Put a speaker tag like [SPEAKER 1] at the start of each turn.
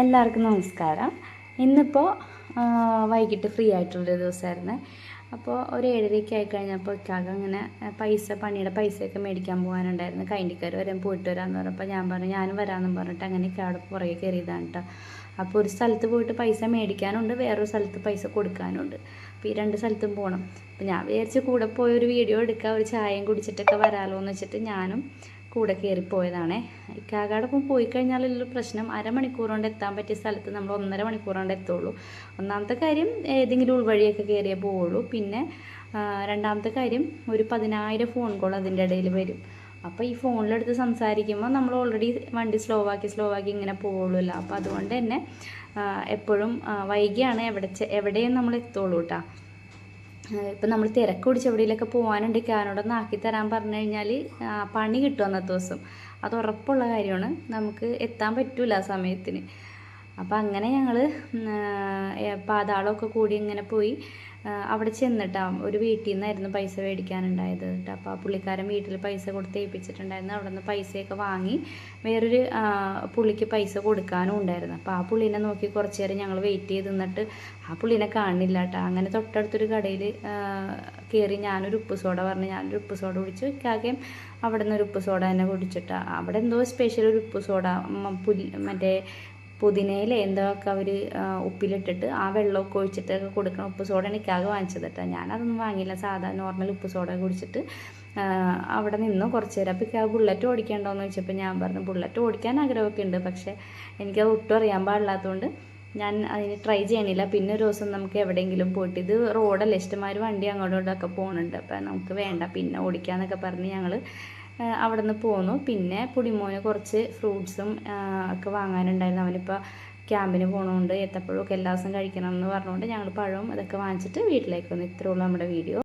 [SPEAKER 1] എല്ലാവർക്കും നമസ്കാരം. ഇന്നിപ്പോൾ വൈകിട്ട് ഫ്രീ ആയിട്ടുള്ളൊരു ദിവസമായിരുന്നു അപ്പോൾ ഒരു ഏഴരയ്ക്ക് ആയി കഴിഞ്ഞപ്പോൾ ഇക്കാക അങ്ങനെ പൈസ പണിയുടെ പൈസയൊക്കെ മേടിക്കാൻ പോകാനുണ്ടായിരുന്നു. കൈൻഡിക്കാർ വരാൻ പോയിട്ട് വരാമെന്ന് പറഞ്ഞപ്പോൾ ഞാൻ പറഞ്ഞു ഞാനും വരാമെന്നും പറഞ്ഞിട്ട് അങ്ങനെ അവിടെ പുറകെ കയറിയതാണ് കേട്ടോ അപ്പോൾ ഒരു സ്ഥലത്ത് പോയിട്ട് പൈസ മേടിക്കാനുണ്ട് വേറൊരു സ്ഥലത്ത് പൈസ കൊടുക്കാനുണ്ട്. അപ്പോൾ ഈ രണ്ട് സ്ഥലത്തും പോകണം അപ്പോൾ ഞാൻ വിചാരിച്ച് കൂടെ പോയി ഒരു വീഡിയോ എടുക്കുക ഒരു ചായയും കുടിച്ചിട്ടൊക്കെ വരാമല്ലോ എന്ന് വെച്ചിട്ട് ഞാനും കൂടെ കയറിപ്പോയതാണേ ഇക്കാകാടൊപ്പം പോയി കഴിഞ്ഞാലുള്ള പ്രശ്നം അരമണിക്കൂർ കൊണ്ട് എത്താൻ പറ്റിയ സ്ഥലത്ത് നമ്മൾ ഒന്നര മണിക്കൂർ കൊണ്ട് എത്തുള്ളൂ. ഒന്നാമത്തെ കാര്യം ഏതെങ്കിലും ഉൾവഴിയൊക്കെ കയറിയേ പോവുള്ളൂ. പിന്നെ രണ്ടാമത്തെ കാര്യം ഒരു പതിനായിരം ഫോൺ കോൾ അതിന്റെ ഇടയിൽ വരും. അപ്പോൾ ഈ ഫോണിലെടുത്ത് സംസാരിക്കുമ്പോൾ നമ്മൾ ഓൾറെഡി വണ്ടി സ്ലോ ആക്കി സ്ലോ ആക്കി ഇങ്ങനെ പോവുള്ളൂല്ലോ. അപ്പോൾ അതുകൊണ്ട് തന്നെ എപ്പോഴും വൈകിയാണ് എവിടെ എവിടെയും നമ്മൾ എത്തുള്ളൂ കേട്ടോ. ഇപ്പം നമ്മൾ തിരക്ക് പിടിച്ച് എവിടെയെങ്കിലൊക്കെ പോകാനുണ്ടെങ്കിൽ അവനോടൊന്ന് ആക്കി തരാൻ പറഞ്ഞു കഴിഞ്ഞാൽ പണി കിട്ടും അന്നത്തെ ദിവസം. അത് ഉറപ്പുള്ള കാര്യമാണ്. നമുക്ക് എത്താൻ പറ്റില്ല ആ സമയത്തിന്. അപ്പം അങ്ങനെ ഞങ്ങൾ പാതാളമൊക്കെ കൂടി ഇങ്ങനെ പോയി അവിടെ ചെന്നിട്ടാ ഒരു വീട്ടിൽ നിന്നായിരുന്നു പൈസ മേടിക്കാനുണ്ടായത് കേട്ടോ അപ്പോൾ ആ പുള്ളിക്കാരൻ വീട്ടിൽ പൈസ കൊടുത്ത് ഏൽപ്പിച്ചിട്ടുണ്ടായിരുന്നു. അവിടെ നിന്ന് പൈസയൊക്കെ വാങ്ങി വേറൊരു പുള്ളിക്ക് പൈസ കൊടുക്കാനും ഉണ്ടായിരുന്നു. അപ്പോൾ ആ പുള്ളിനെ നോക്കി കുറച്ച് നേരം ഞങ്ങൾ വെയിറ്റ് ചെയ്ത് നിന്നിട്ട് ആ പുള്ളിനെ കാണില്ല കേട്ടോ അങ്ങനെ തൊട്ടടുത്തൊരു കടയിൽ കയറി ഞാനൊരു ഉപ്പ് സോഡ പറഞ്ഞ്. ഞാനൊരു ഉപ്പ് സോഡ കുടിച്ചു. ഇക്കാകെയും അവിടെ നിന്ന് ഒരു ഉപ്പ് സോഡ തന്നെ കുടിച്ചിട്ടാണ് അവിടെ എന്തോ സ്പെഷ്യൽ ഒരു ഉപ്പ് സോഡ പുല്ല് മറ്റേ പുതിനയില എന്തൊക്കെ അവർ ഉപ്പിലിട്ടിട്ട് ആ വെള്ളമൊക്കെ ഒഴിച്ചിട്ടൊക്കെ കൊടുക്കണം ഉപ്പ് സോഡ എനിക്കാകെ വാങ്ങിച്ചത് കേട്ടോ. ഞാനതൊന്നും വാങ്ങിയില്ല. സാധാ നോർമൽ ഉപ്പ് സോഡ കുടിച്ചിട്ട് അവിടെ നിന്ന് കുറച്ച് നേരം. അപ്പോൾ ആ ബുള്ളറ്റ് ഓടിക്കണ്ടോയെന്ന് ചോദിച്ചപ്പോൾ ഞാൻ പറഞ്ഞു ബുള്ളറ്റ് ഓടിക്കാൻ ആഗ്രഹമൊക്കെ ഉണ്ട്. പക്ഷേ എനിക്കത് ഒട്ടും അറിയാൻ പാടില്ലാത്തതുകൊണ്ട് ഞാൻ അതിന് ട്രൈ ചെയ്യണില്ല. പിന്നെ ഒരു ദിവസം നമുക്ക് എവിടെയെങ്കിലും പോയിട്ട് ഇത് റോഡല്ല ഇഷ്ടമാര് വണ്ടി അങ്ങോട്ടും ഇങ്ങോട്ടൊക്കെ പോകുന്നുണ്ട് അപ്പം നമുക്ക് വേണ്ട. പിന്നെ ഓടിക്കാന്നൊക്കെ പറഞ്ഞ് ഞങ്ങൾ അവിടെ നിന്ന് പോന്നു. പിന്നെ പുടിമോന് കുറച്ച് ഫ്രൂട്ട്സും ഒക്കെ വാങ്ങാനുണ്ടായിരുന്നു. അവനിപ്പോൾ ക്യാമ്പിന് പോകണോണ്ട് ഏത്തപ്പഴമൊക്കെ എല്ലാ ദിവസവും കഴിക്കണം എന്ന് പറഞ്ഞുകൊണ്ട് ഞങ്ങൾ പഴവും അതൊക്കെ വാങ്ങിച്ചിട്ട് വീട്ടിലേക്ക് വന്നു. ഇത്രേ ഉള്ളൂ നമ്മുടെ വീഡിയോ.